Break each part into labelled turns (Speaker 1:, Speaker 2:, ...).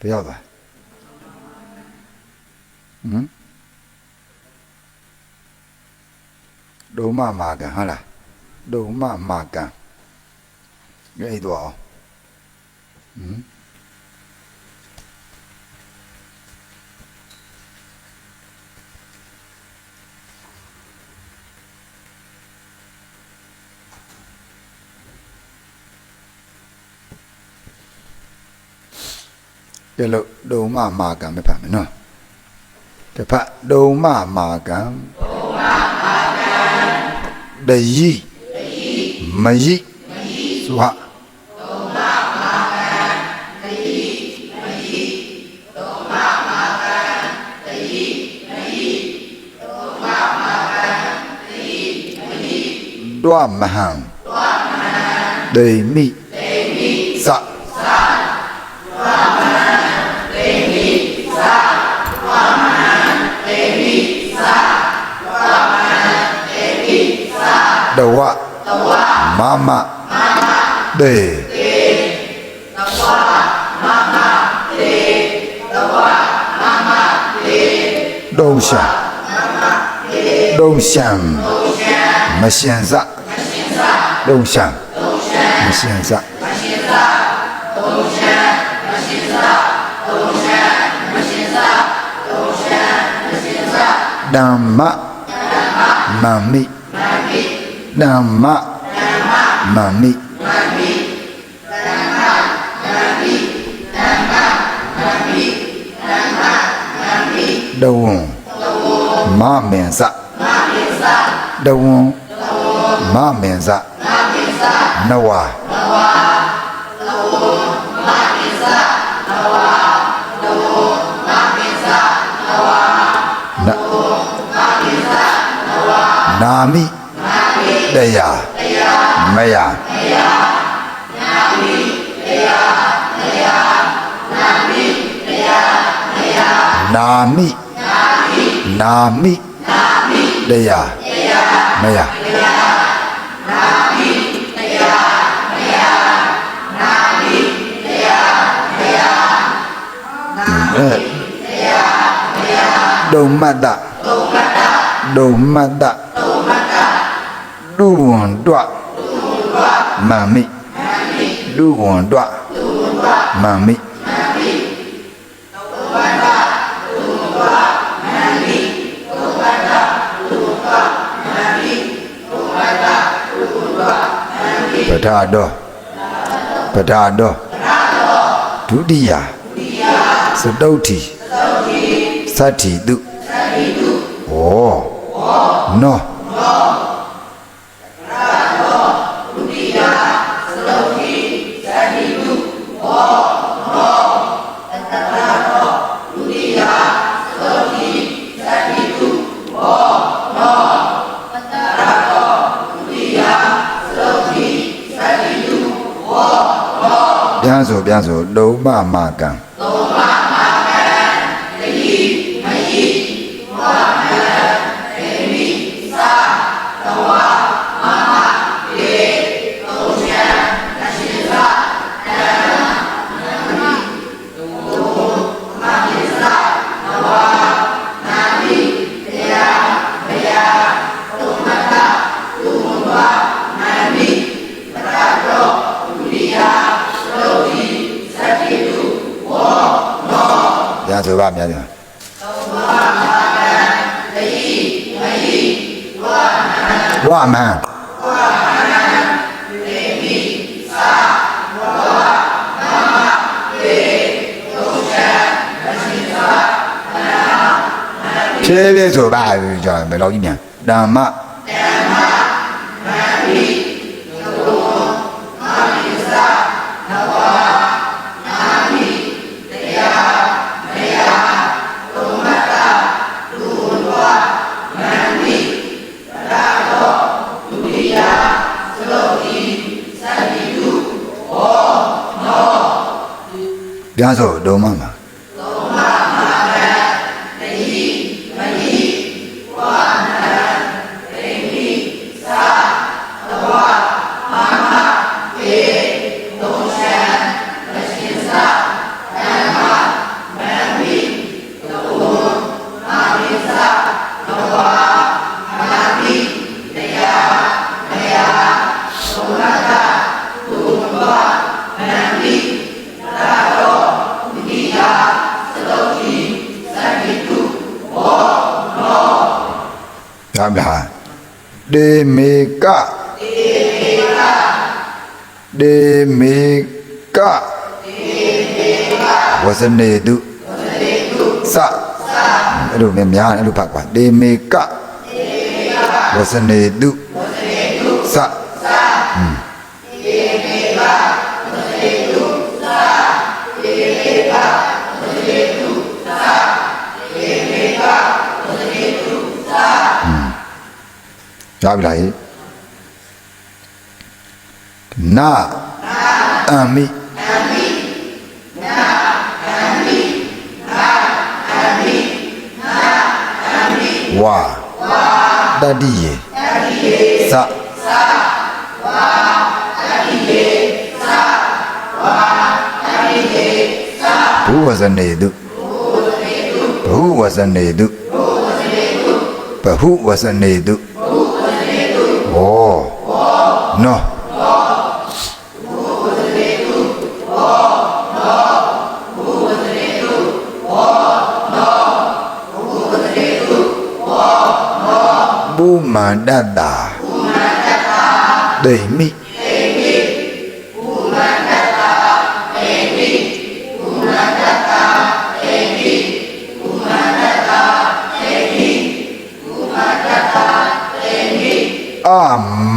Speaker 1: ဘယ်ရောက်သွားဟမ်ဒုံမမာကံဟာလားဒုံမမာကံအဲ့ဒီတော့ဟမ် ကဲလို့ဒုံမမာကံမဖတ်မယ်နော်တစ်ဖတ်ဒုံမမာကံဒုံမမာကံတယိတယိမယိမယိစွာတွားမဟံတွားမဟံဒိမိဒိမိ တွားမဟံဒိမိသတွားမဟံဒိမိသတဝတဝမမတေဒုံရှံဒုံရှံမရှင်စဒုံရှံမရှင်စဓမ္မမမိဓမ္မမမိ Đà mạ Mà mị Đầu. Mà mẹ dạ. Đầu. Mà mẹ dạ. Nâu à. Nami. ဒဝံမမင်စဒဝံမမင်စနဝနနာမိတရားမယနာမိနာမိတရားမယအဲဒုံမတ္တဒုံမတ္တဒု ဝံတွမံမိဒုဝံတွမံမိပဋ္ဌာတောပဋ္ဌာတောဒုတိယသတုဋ္ဌိသတ္ถิတုဩနောပြန် ဆိုပြန်ဆိုလုံးမမာကံ ဆိုပါမြန်ပြန်ဝမံဖြည်းဖြည်းဆိုပါကြောဘယ်လိုကြီးမြန်ဓမ္မ ဒေမေကဒေမေကဝဇနေတုစအဲ့လိုများများအဲ့လိုဖတ်ကွာဒေမေကဝဇနေတုစ ရပြီလားဟိနာအမိဝါတတိယေသဘုဝဇနေတုဘုဝဇနေတုဘဟုဝဇ နေတုဩနောပုမန္တတာပုမန္တတာဒိမိဒိမိ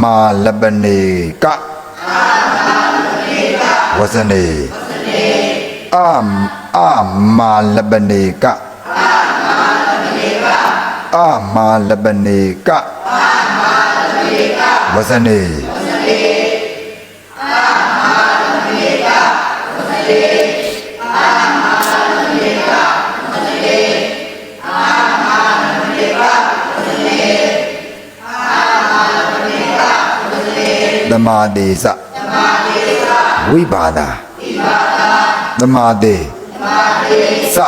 Speaker 1: မာလပနေကအာမာလပနေကဝဇနေဝဇနေအာအာမာလပနေကအာမာလပနေကအာမာလပနေကဝဇနေဝဇနေအာမာလပနေကဝဇနေ သမာတိစသမာတိစဝိပါဒဝိပါဒသမာတိသမာတိစစ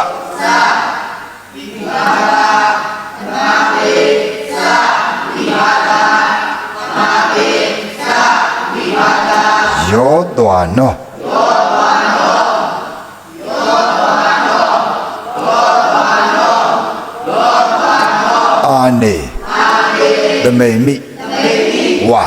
Speaker 1: ယောတွာနောယောတွာနောယောတွာနောယောတွာနောယောတွာနောအာနေအာနေသမိန်မိသမိန်မိဝါ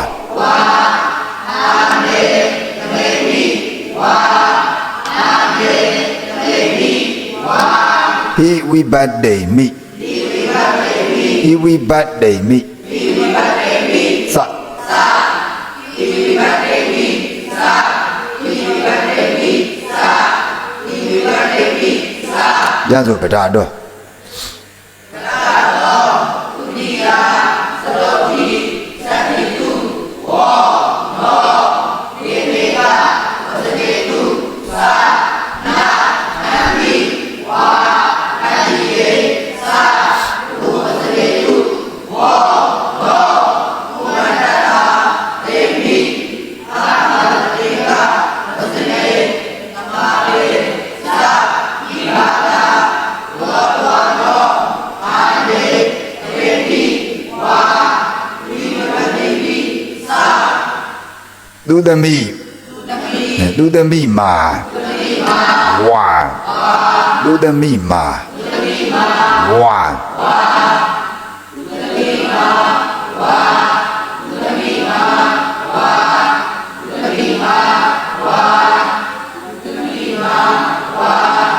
Speaker 1: ဟိဝိဘတ်တေမိဟိဝိဘတ်တေမိဟိဝိဘတ်တေမိဟိဝိဘတ်တေမိသရသောဗဒတော် သူသမီးသူသမီးမာဝါသူသမီးမာဝါ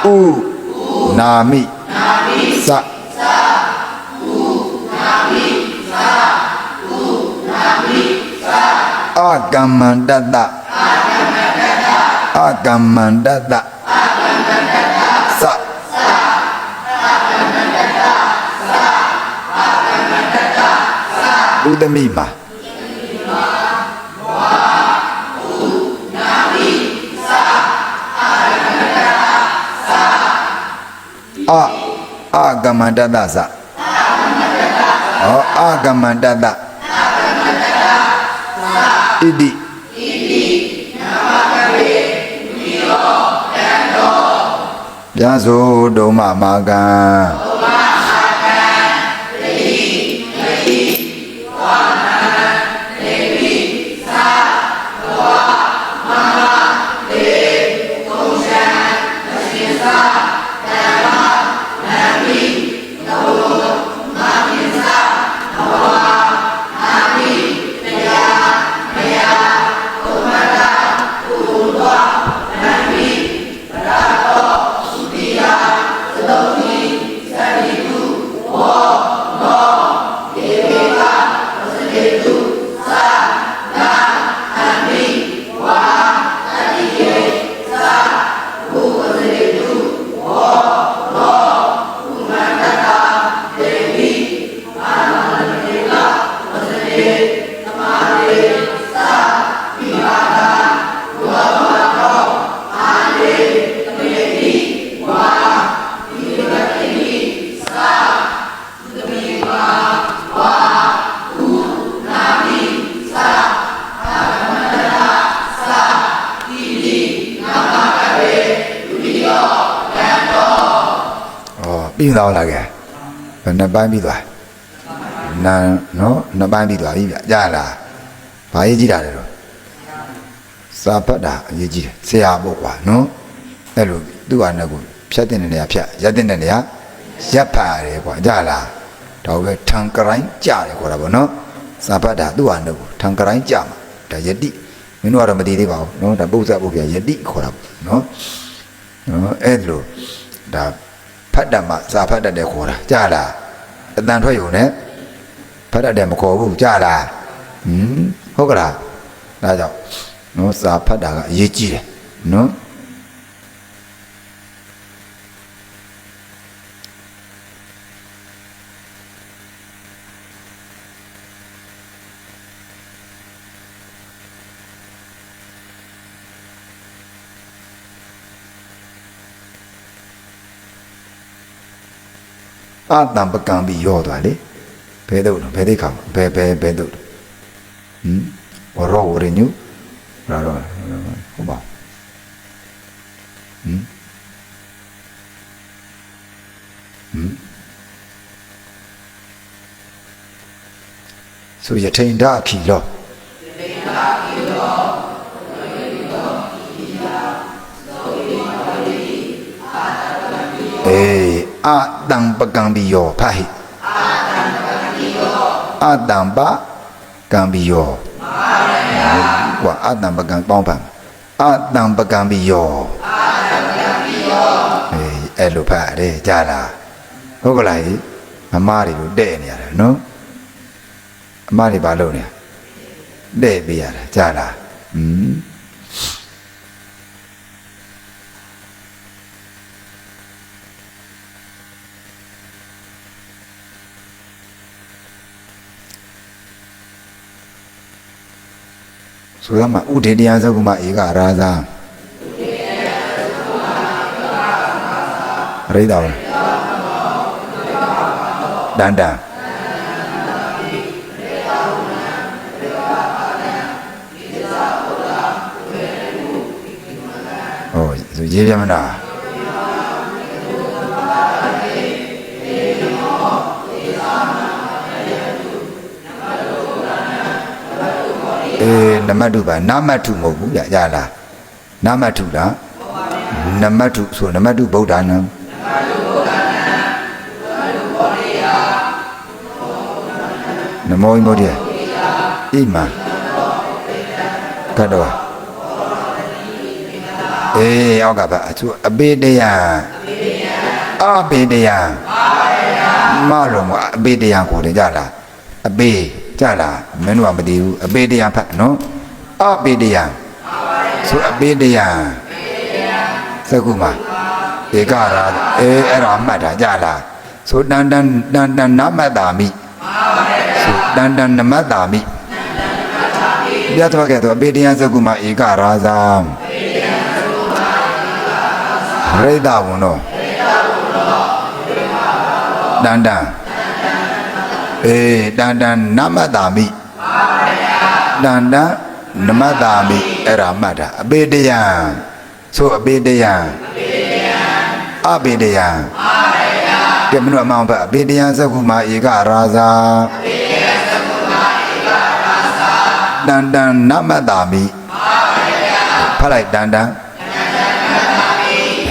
Speaker 1: ဥနာမိနာမိသအာကမ္မန္တတ အာကမ္မန္တတအာကမ္မန္တတသဥဒမိမာအာအာကမ္မန္တတသဟောအာကမ္မန္တတ ဣတိပြာဆိုဒုံမမာကံ ပြီးသွားလားကဲဘယ်နှစ်ပိုင်းပြီးသွားနာနော်နှစ်ပိုင်းပြီးသွားပြီဗျကြားလားဘာရေးကြည့်တာလဲတော့စာဖတ်တာအရေးကြီးတယ်ဆရာပေါ့ကွာနော်အဲ့လိုသူ့ဟာနဲ့ကိုဖြတ်တဲ့နေရာဖြတ်ရက်တဲ့နေရာရက်ဖတ်ရတယ်ကွာကြားလားဒါပဲထံကရိုင်းကြားတယ်ခေါ်တာပေါ့နော်စာဖတ်တာသူ့ဟာနဲ့ကိုထံကရိုင်းကြားမှာဒါယတိမင်းတို့ကတော့မသိသေးပါဘူးနော်ဒါပု္ပ္ပဇပုပ္ပယယတိခေါ်တာပေါ့နော်နော်အဲ့လိုဒါဖ တ်တတ်မှစာဖတ်တတ်တယ်ခေါ်တာကြားလားအတန်ထွက်ရုံနဲ့ဖတ်တတ်တယ်မခေါ်ဘူးကြားလားဟင်ဟုတ်ကလားဒါကြောင့်နော်စာဖတ်တာကအရေးကြီးတယ်နော် အတံပကံပြီးရောသွားလေဘယ်တော့ဘယ်သိခါဘယ်ဘယ်ဘယ်တော့ဟင်ဝရောဝရညုရာရောဟုတ်ပါဟင်ဟင်ဆိုရထိန်ဒခီလောအေး အတံပကံပြီးရောဖာဟိအတံပကံပြီးရောကွာအတံပကံပေါင်းပါအတံပကံပြီးရောအေးအဲ့လိုဖတ်ရတယ်ကြားလားဟုတ်ကလားမမတွေကိုတဲ့နေရတယ်နော်အမတွေဘာလုပ်နေလဲတဲ့ပေးရတယ်ကြားလားဟမ် ဆိုရမှာဥဒေတရားသကုမဧကရာဇာရိဒါဝဒန္တံဟောဆိုရေးပြမလား အေးနမတုပါနမတုမဟုတ်ဘူးရရလားနမတုလားနမတုဆိုနမတုဗုဒ္ဓနံနမောမောဒီဣမံကတောအေးယောက်ကပါအသူအပေတယအပေတယမလုံးအပေတယကိုတယ်ကြလားအပေ ကြလားမင်းတို့ကမတည်ဘူးအပေတယဖတ်နော်အပေတယဆိုအပေတယသကုမဧကရာအေးအဲ့ဒါမှတ်တာကြလားဆိုတန်တန်တန်တန်နမတ္တာမိဆိုတန်တန်နမတ္တာမိပြတ်သွားခဲ့တော့အပေတယသကုမဧကရာဇာရိဒဝံတော့တန်တန် အေးတန်တန်နမတ္တာမိတန်တန်နမတ္တာမိအဲ့ဒါမှတ်တာအပေတယံဆိုအပေတယံအပေတယံကဲမလို့အမောင်ဖတ်အပေတယံသကုမာဧကရာဇာတန်တန်နမတ္တာမိဖတ်လိုက်တန်တန်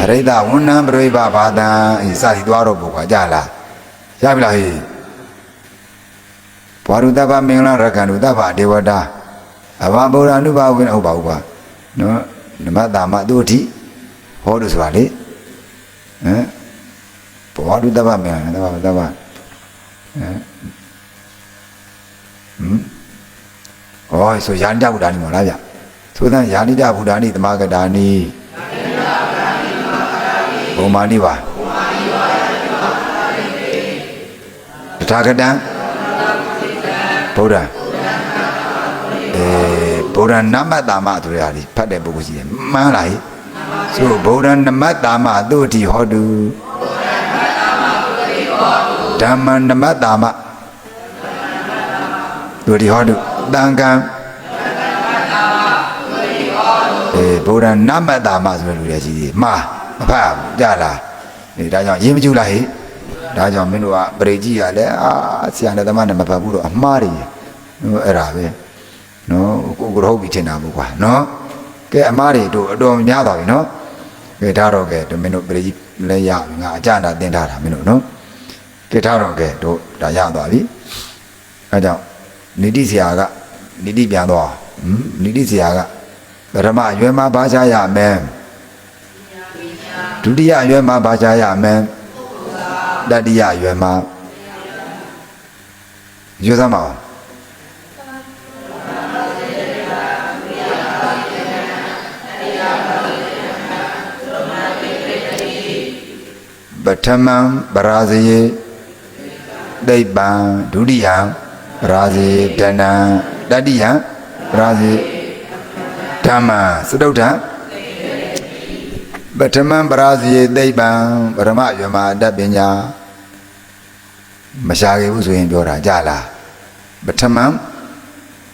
Speaker 1: ရိဒဝဏ္ဏပရိပဘာတံဤစသည်သွားတော့ပို့ခွာကြလားရပြီလားဟေး ဘွာရုတပမင်္ဂလရခန္ဓုတပဒေဝတာအဘာဗုဒ္ဓ ानु ဘာဝင်ဟုတ်ပါဘူးကွာနော်နမတာမသူအထိဟောလို့ဆိုတာလေဟမ်ဘဝတုတ္တဗမေတဗ္ဗတဗ္ဗဟမ်ဟောဆိုယာနိတဗုဒ္ဓနိမလားဗျဆိုသံယာနိတဗုဒ္ဓနိသမဂတာနိဘုံမာနိပါဘုံမာနိပါတထာဂတံ ဗုဒ္ဓအဲဗုဒ္ဓနမတ္တာမဆိုရတာဖတ်တဲ့ပုဂ္ဂိုလ်ရှိတယ်မှန်းလားဟိဆိုဗုဒ္ဓနမတ္တာမသူတိဟောတုဓမ္မနမတ္တာမသူတိဟောတုတန်ကံအဲဗုဒ္ဓနမတ္တာမဆိုတဲ့လူတွေရှိသေးမှာမဖတ်ဘူးကြလားအဲဒါကြောင့်ရေးမကြည့်လားဟိ ဒါကြောင့်မင်းတို့ကပရိကြီးကလည်းအာဆရာနဲ့သမားနဲ့မပတ်ဘူးတော့အမှားတွေနော်အဲ့ဒါပဲနော်ကိုကိုဟုတ်ပြီထင်တာဘူးကွာနော်ကဲအမားတွေတို့အတော်များသွားပြီနော်ကဲဒါတော့ကဲတို့မင်းတို့ပရိကြီးလည်းရပြီငါအကြံတာတင်ထားတာမင်းတို့နော်ကဲထားတော့ကဲတို့ဒါရသွားပြီအဲကြောင့်နိတိဆရာကနိတိပြန်သွားဟမ်နိတိဆရာကပထမအရွယ်မှာဘာချရမယ်ဒုတိယအရွယ်မှာဘာချရမယ် တတိယအရွယ်မှာရွယ်စမ်းပါဦးပထမံပရာဇယေဒိဗ္ဗံဒုတိယံပရာဇယေဒနံတတိယံပရာဇယေဓမ္မစတုဒ္ဓံ ပထမံပရာဇယေဒိဗ္ဗံပရမယမအတ္တပညာမရှာခဲ့ဘူးဆိုရင်ပြောတာကြလားပထမံ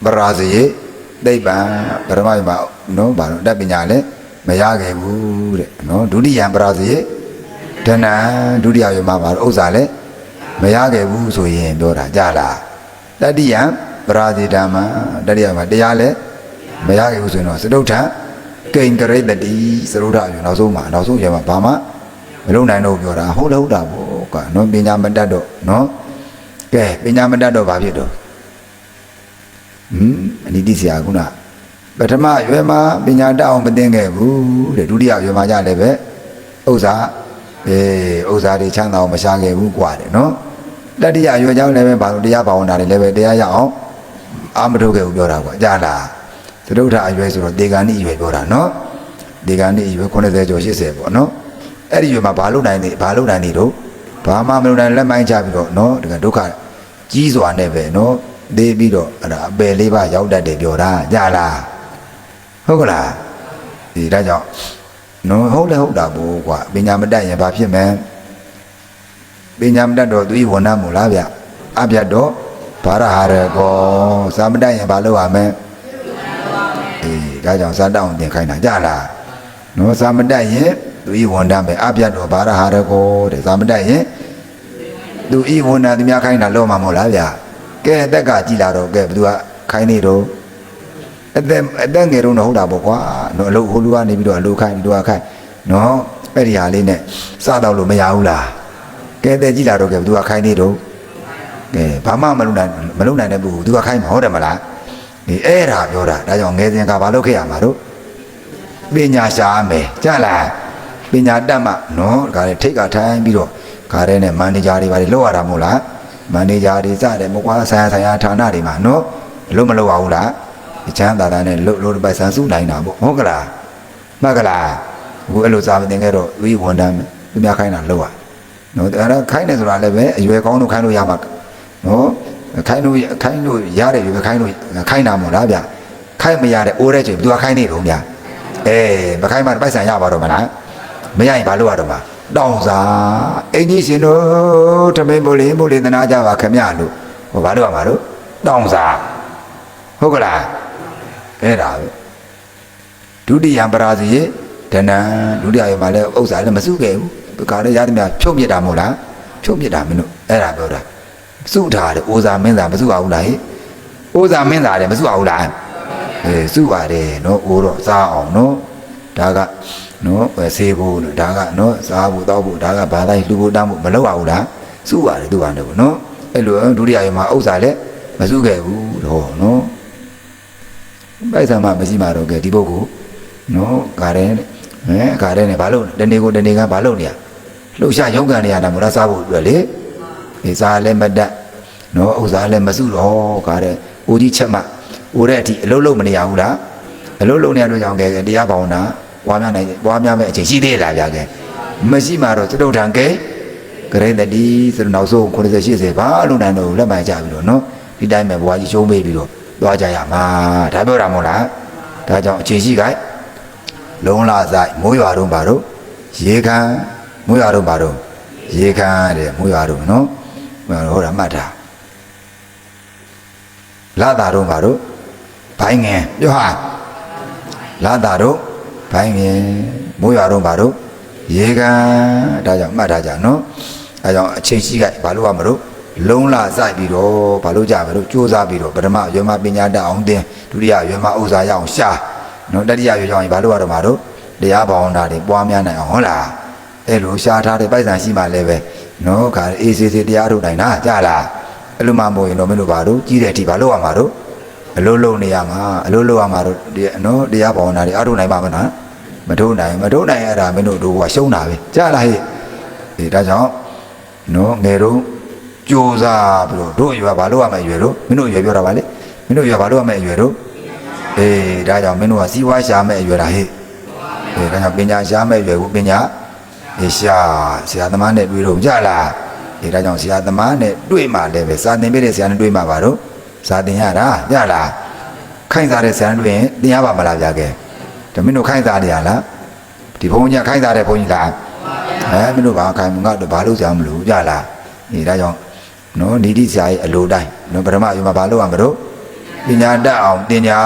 Speaker 1: ပရာဇယေဒိဗ္ဗံပရမယမနော်ဘာလို့အတ္တပညာလည်းမရခဲ့ဘူးတဲ့နော်ဒုတိယံပရာဇယေဒနံဒုတိယယမဘာလို့ဥစ္စာလည်းမရခဲ့ဘူးဆိုရင်ပြောတာကြလားတတိယံပရာဇေဓမ္မတတိယမှာတရားလည်းမရခဲ့ဘူးဆိုရင်တော့စတုထံ ကိန်ကရိတ္တိသရုဒ္ဓဆိုနောက်ဆုံးမှာနောက်ဆုံးရမှာဘာမှမလုပ်နိုင်တော့ပြောတာဟုတ်လားဟုတ်တာပေါ့ကွာနော်ပညာမတတ်တော့နော်ကဲပညာမတတ်တော့ဘာဖြစ်တော့ဟွန်းအနိတိဆရာကခုနပထမရွယ်မှာပညာတတ်အောင်မသင်ခဲ့ဘူးတဲ့ဒုတိယရွယ်မှာကြလည်းပဲဥစ္စာအေးဥစ္စာတွေချမ်းသာအောင်မရှာခဲ့ဘူးကွာတယ်နော်တတိယရွယ်ကြောင့်လည်းပဲဘာလို့တရားဘာဝနာတွေလည်းပဲတရားရအောင်အာမထုတ်ခဲ့ဘူးပြောတာကွာကြားလား သဒုဋ္ဌအရွယ်ဆိုတော့ဒေဂာနိအရွယ်ပြောတာနော်ဒေဂာနိအရွယ်90ကျော်80ပေါ့နော်အဲ့ဒီရွယ်မှာဘာလို့နိုင်နေဘာလို့နိုင်နေတော့ဘာမှမလုပ်နိုင်လက်မိုင်းချပြီးတော့နော်တကယ်ဒုက္ခကြီးစွာနဲ့ပဲနော်သေးပြီးတော့အဲ့ဒါအပယ်လေးပါရောက်တတ်တယ်ပြောတာကြားလားဟုတ်ကလားဒီဒါကြောင့်နော်ဟုတ်လဲဟုတ်တာဘို့ကွာပညာမတတ်ရင်ဘာဖြစ်မလဲပညာမတတ်တော့သူဤဝဏ္ဏမို့လားဗျအပြတ်တော့ဘာရဟာရကောသာမတတ်ရင်ဘာလုပ်ရမလဲအေး ဒါကြောင့်စာတောင်းတင်ခိုင်းတာကြလားနော်သာမတတ်ရင်သူဤဝဏ္ဏမယ်အပြတ်တော့ဘာရဟာရကောတဲ့သာမတတ်ရင်သူဤဝဏ္ဏသူများခိုင်းတာလောမှာမဟုတ်လားဗျကဲအသက်ကကြည်လာတော့ကဲဘသူကခိုင်းနေတော့အသက်အသက်ငယ်တော့ဟုတ်တာပေါ့ကွာနော်အလုပ်ဟိုလူကနေပြီးတော့အလုပ်ခိုင်းဒီလူကခိုင်းနော်အဲ့ဒီဟာလေးနဲ့စတော့လို့မရဘူးလားကဲတဲ့ကြည်လာတော့ကဲဘသူကခိုင်းနေတော့ကဲဘာမှမလုပ်နိုင်မလုပ်နိုင်တဲ့ဘူးသူကခိုင်းမှာဟုတ်တယ်မလား ဒီအဲ့ဒါပြောတာဒါကြောင့်ငယ်စဉ်ကဘာလုပ်ခဲ့ရမှာတော့ပညာရှားမယ်ကြားလားပညာတတ်မှနော်ဒါကလည်းထိတ်ကထိုင်းပြီးတော့ခါရဲနဲ့မန်နေဂျာတွေဘာတွေလောက်ရတာမို့လားမန်နေဂျာတွေစတယ်မကွာဆိုင်ရာဆိုင်ရာဌာနတွေမှာနော်လုံးမလောက်အောင်လားအချမ်းသာသာနဲ့လှုပ်လို့ပိုက်ဆံစုနိုင်တာပေါ့ဟုတ်ကလားမှတ်ကလားအခုအဲ့လိုစာမတင်ခဲ့တော့ဝီဝန်တန်းသူများခိုင်းတာလောက်ရနော်အဲ့ဒါခိုင်းတယ်ဆိုတာလည်းပဲအရွယ်ကောင်းလို့ခိုင်းလို့ရမှာနော် ခိုင်းလို့ခိုင်းလို့ရတယ်ရွယ်ခိုင်းလို့ခိုင်းတာမို့လားဗျခိုင်းမရတဲ့အိုးတဲ့ချိန်ဘယ်သူကခိုင်းနေတော့ဗျအဲမခိုင်းမှပိုက်ဆံရပါတော့မလားမရရင်ဘာလုပ်ရတော့မှာတောင်းစားအင်ကြီးရှင်တို့ထမင်းမိုးလေးမိုးလေးသနာကြပါခမရလို့ဟောဘာလုပ်ရမှာလို့တောင်းစားဟုတ်ကလားအဲ့ဒါပဲဒုတိယပရာဇိယဒနံဒုတိယရမှာလဲဥစ္စာလည်းမစုခဲ့ဘူးကာလည်းရသည်များဖြုတ်မြစ်တာမဟုတ်လားဖြုတ်မြစ်တာမင်းတို့အဲ့ဒါပြောတာ စုထားတယ်အိုဇာမင်းသားမစုအောင်လားဟိအိုဇာမင်းသားလည်းမစုအောင်လားအဲစုပါတယ်နော်အိုးတော့စားအောင်နော်ဒါကနော်ဆေးဖို့ဒါကနော်စားဖို့တောက်ဖို့ဒါကဘာသာလှူဖို့တမ်းဖို့မလုပ်အောင်လားစုပါတယ်သူကလည်းပေါ့နော်အဲ့လိုဒုတိယရမှာဥစ္စာလည်းမစုခဲ့ဘူးတော့နော်ပိုက်ဆံမှမရှိမှတော့ကဲဒီပုဂ္ဂိုလ်နော်ဂါရဲဟဲဂါရဲနဲ့ဘာလို့တနေ့ကိုတနေ့ကဘာလို့နေရလှုပ်ရှားရုံးကန်နေရတာမလားစားဖို့အတွက်လေ ဒီစားလည်းမတတ်နော်ဥစားလည်းမစုတော့ဂါရဲဦးကြီးချက်မှဦးတဲ့အထိအလုံးလုံးမနေရဘူးလားအလုံးလုံးနေရတော့ကြောင့်ကဲတရားပေါင်းတာပွားများနိုင်ပွားများမဲ့အချိန်ရှိသေးလားဗျာကဲမရှိမှတော့တုတ်ထံကဲဂရိတတိဆိုတော့နောက်ဆုံး90 80ဘာလို့နိုင်တော့လက်မှန်ကြပြီတော့နော်ဒီတိုင်းပဲဘွားကြီးရှုံးပေးပြီးတော့သွားကြရမှာဒါပြောတာမဟုတ်လားဒါကြောင့်အခြေရှိခိုင်လုံးလာဆိုင်မိုးရွာတော့ပါတော့ရေခံမိုးရွာတော့ပါတော့ရေခံတဲ့မိုးရွာတော့နော် ဟုတ်တာမှတ်တာလာတာတော့ပါတော့ဘိုင်းငယ်ပြောဟာလာတာတော့ဘိုင်းငယ်မိုးရွာတော့ပါတော့ရေခံဒါကြောင့်မှတ်ထားကြနော်အဲကြောင့်အချိန်ရှိခိုက်ဘာလို့ရမလို့လုံးလာစိုက်ပြီးတော့ဘာလို့ကြမလို့စူးစမ်းပြီးတော့ပထမရွယ်မပညာတတ်အောင်သင်ဒုတိယရွယ်မဥစ္စာရအောင်ရှာနော်တတိယရွယ်ကြောင့်ဘာလို့ရတော့မှာတော့တရားဘာဝနာတွေပွားများနိုင်အောင်ဟုတ်လားအဲ့လိုရှာထားတဲ့ပိုက်ဆံရှိမှလည်းပဲ နော်ခါအေးစေးစေးတရားထုတ်နိုင်တာကြားလားအဲ့လိုမှမဟုတ်ရင်တော့မင်းတို့ဘာလို့ကြီးတဲ့အထိဘာလို့ရမှာတော့အလိုလိုနေရမှာအလိုလိုရမှာတော့ဒီနော်တရားဘာဝနာတွေအားထုတ်နိုင်ပါမလားမထုတ်နိုင်မထုတ်နိုင်ရတာမင်းတို့တို့ကရှုံးတာပဲကြားလားဟဲ့ဒီဒါကြောင့်နော်ငယ်တော့ကြိုးစားပြီးတော့တို့အရွယ်ဘာလို့ရမအရွယ်တို့မင်းတို့အရွယ်ပြောတာပါလေမင်းတို့အရွယ်ဘာလို့ရမအရွယ်တို့အေးဒါကြောင့်မင်းတို့ကစီးပွားရှာမဲ့အရွယ်လားဟဲ့အေးဒါကြောင့်ပညာရှာမဲ့အရွယ်ကိုပညာ အေးရှာဆရာသမားနဲ့တွေ့တော့ကြလားအေးဒါကြောင့်ဆရာသမားနဲ့တွေ့မှလည်းပဲစာသင်ပေးတဲ့ဆရာနဲ့တွေ့မှပါတော့စာသင်ရတာကြလားခိုင်းစားတဲ့ဆရာနဲ့တွေ့ရင်သင်ရပါမလားဗျာကဲဒါမင်းတို့ခိုင်းစားနေရလားဒီဘုန်းကြီးကခိုင်းစားတဲ့ဘုန်းကြီးလားအဲမင်းတို့ဘာခိုင်းမငါတို့ဘာလို့ကြာမလို့ကြလားအေးဒါကြောင့်နော်နိတိဆရာရဲ့အလိုတိုင်းနော်ပထမယူမှာဘာလို့ရမလို့ပညာတတ်အောင်တင်ညာ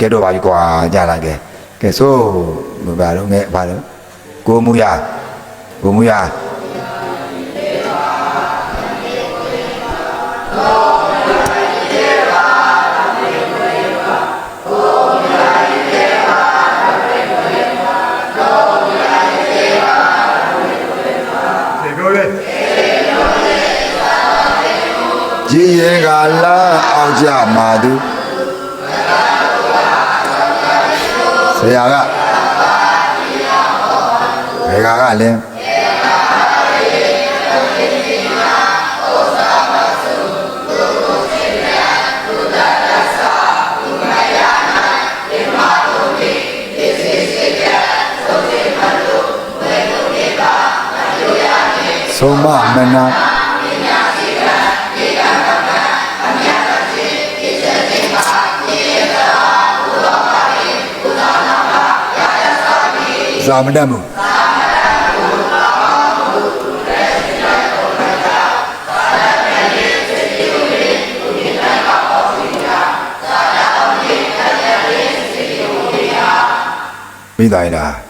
Speaker 1: ကဲတော့ပါပြီကွာကြလားကဲကဲဆိုဘာလို့ငဲဘာလို့ကိုမူရ ကိုမူရ
Speaker 2: ဒီပြောလေ
Speaker 1: ကြည်ရင်ကလာအောင်ကြမှာသူဆရာကဘယ်ကကလဲ ဆုံးမမနာသာမတတ်မှုမိသားလား